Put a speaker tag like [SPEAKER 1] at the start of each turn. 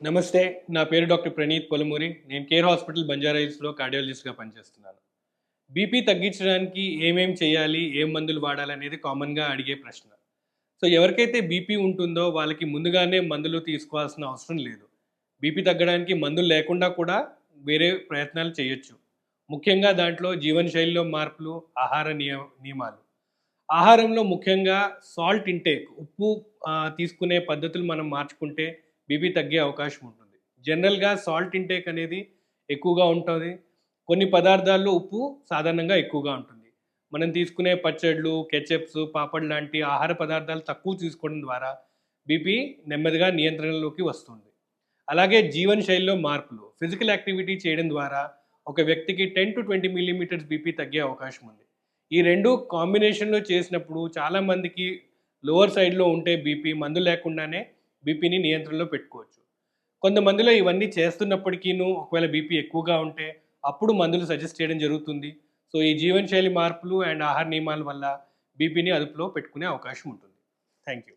[SPEAKER 1] నమస్తే నా పేరు డాక్టర్ ప్రణీత్ పొలమూరి. నేను కేర్ హాస్పిటల్ బంజారాహిల్స్లో కార్డియాలజిస్ట్గా పనిచేస్తున్నాను. బీపీ తగ్గించడానికి ఏమేం చేయాలి ఏం మందులు వాడాలి అనేది కామన్గా అడిగే ప్రశ్న. సో ఎవరికైతే బీపీ ఉంటుందో వాళ్ళకి ముందుగానే మందులు తీసుకోవాల్సిన అవసరం లేదు. బీపీ తగ్గడానికి మందులు లేకుండా కూడా వేరే ప్రయత్నాలు చేయొచ్చు. ముఖ్యంగా దాంట్లో జీవనశైలిలో మార్పులు ఆహార నియ నియమాలు. ఆహారంలో ముఖ్యంగా సాల్ట్ ఇంటేక్ ఉప్పు తీసుకునే పద్ధతులు మనం మార్చుకుంటే బీపీ తగ్గే అవకాశం ఉంటుంది. జనరల్గా సాల్ట్ ఇంటేక్ అనేది ఎక్కువగా ఉంటుంది. కొన్ని పదార్థాల్లో ఉప్పు సాధారణంగా ఎక్కువగా ఉంటుంది. మనం తీసుకునే పచ్చళ్ళు కెచప్స్ పాపడ్ లాంటి ఆహార పదార్థాలు తక్కువ తీసుకోవడం ద్వారా బీపీ నెమ్మదిగా నియంత్రణలోకి వస్తుంది. అలాగే జీవన శైలిలో మార్పులు ఫిజికల్ యాక్టివిటీ చేయడం ద్వారా ఒక వ్యక్తికి ten to twenty millimetres BP తగ్గే అవకాశం ఉంది. ఈ రెండు కాంబినేషన్లో చేసినప్పుడు చాలామందికి లోవర్ సైడ్లో ఉంటే బీపీ మందు లేకుండానే బీపీని నియంత్రణలో పెట్టుకోవచ్చు. కొంతమందిలో ఇవన్నీ చేస్తున్నప్పటికీను ఒకవేళ బీపీ ఎక్కువగా ఉంటే అప్పుడు మందులు సజెస్ట్ చేయడం జరుగుతుంది. సో ఈ జీవనశైలి మార్పులు అండ్ ఆహార నియమాల వల్ల బీపీని అదుపులో పెట్టుకునే అవకాశం ఉంటుంది. Thank you